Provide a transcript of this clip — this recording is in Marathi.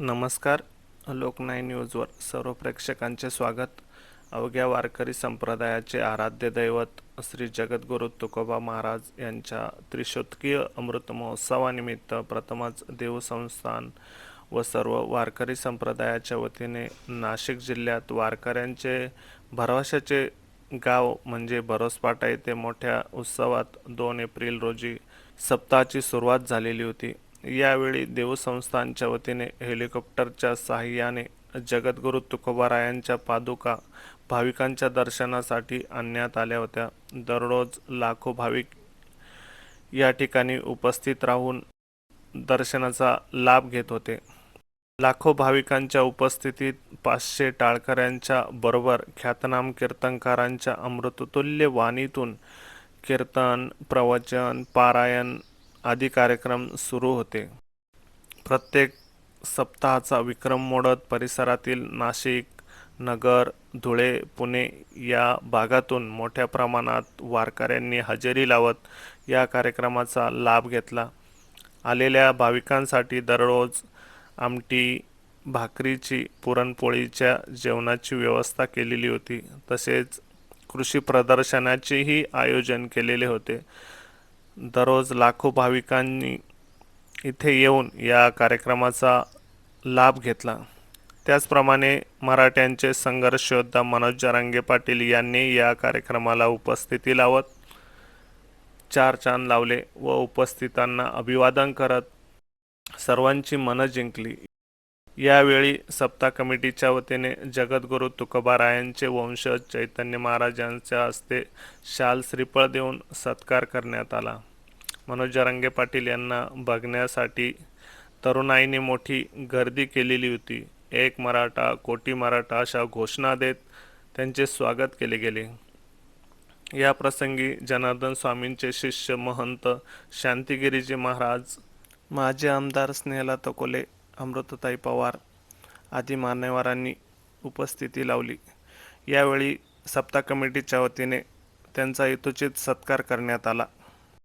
नमस्कार लोकनाय न्यूजवर सर्व प्रेक्षकांचे स्वागत. अवघ्या वारकरी संप्रदायाचे आराध्य दैवत श्री जगद्गुरू तुकोबा महाराज यांच्या त्रिशोतकीय अमृत महोत्सवानिमित्त प्रथमच देवसंस्थान व सर्व वारकरी संप्रदायाच्या वतीने नाशिक जिल्ह्यात वारकऱ्यांचे भरवशाचे गाव म्हणजे भरोसपाटा येथे मोठ्या उत्सवात दोन एप्रिल रोजी सप्ताहाची सुरुवात झालेली होती. यावेळी देवसंस्थानच्या वतीने हेलिकॉप्टरच्या साहाय्याने जगद्गुरू तुकोबारायांच्या पादुका भाविकांच्या दर्शनासाठी आणण्यात आल्या होत्या. दररोज लाखो भाविक या ठिकाणी उपस्थित राहून दर्शनाचा लाभ घेत होते. लाखो भाविकांच्या उपस्थितीत पाचशे टाळकऱ्यांच्या बरोबर ख्यातनाम कीर्तनकारांच्या अमृततुल्य वाणीतून कीर्तन प्रवचन पारायण आदी कार्यक्रम सुरू होते. प्रत्येक सप्ताहाचा विक्रम मोडत परिसरातील नाशिक नगर धुळे पुणे या भागातून मोठ्या प्रमाणात वारकऱ्यांनी हजेरी लावत या कार्यक्रमाचा लाभ घेतला. आलेल्या भाविकांसाठी दररोज आमटी भाकरीची पुरणपोळीच्या जेवणाची व्यवस्था केलेली होती. तसेच कृषी प्रदर्शनाचेही आयोजन केलेले होते. दररोज लाखो भाविकांनी इथे येऊन या कार्यक्रमाचा लाभ घेतला. त्याचप्रमाणे मराठ्यांचे संघर्ष योद्धा मनोज जरांगे पाटील यांनी या कार्यक्रमाला उपस्थिती लावत चार चांद लावले व उपस्थितांना अभिवादन करत सर्वांची मनं जिंकली. यावेळी सप्ताह कमिटीच्या वतीने जगद्गुरू तुकोबारायांचे वंशज चैतन्य महाराजांच्या हस्ते शाल श्रीफळ देऊन सत्कार करण्यात आला. मनोज जरांगे पाटील यांना बघण्यासाठी तरुणाईने मोठी गर्दी केलेली होती. एक मराठा कोटी मराठा अशा घोषणा देत त्यांचे स्वागत केले गेले. या प्रसंगी जनार्दन स्वामींचे शिष्य महंत शांतिगिरीजी महाराज माजी आमदार स्नेहला तकोले अमृतताई पवार आदी मान्यवरांनी उपस्थिती लावली. यावेळी सप्ताह कमिटीच्या वतीने त्यांचा यथोचित सत्कार करण्यात आला.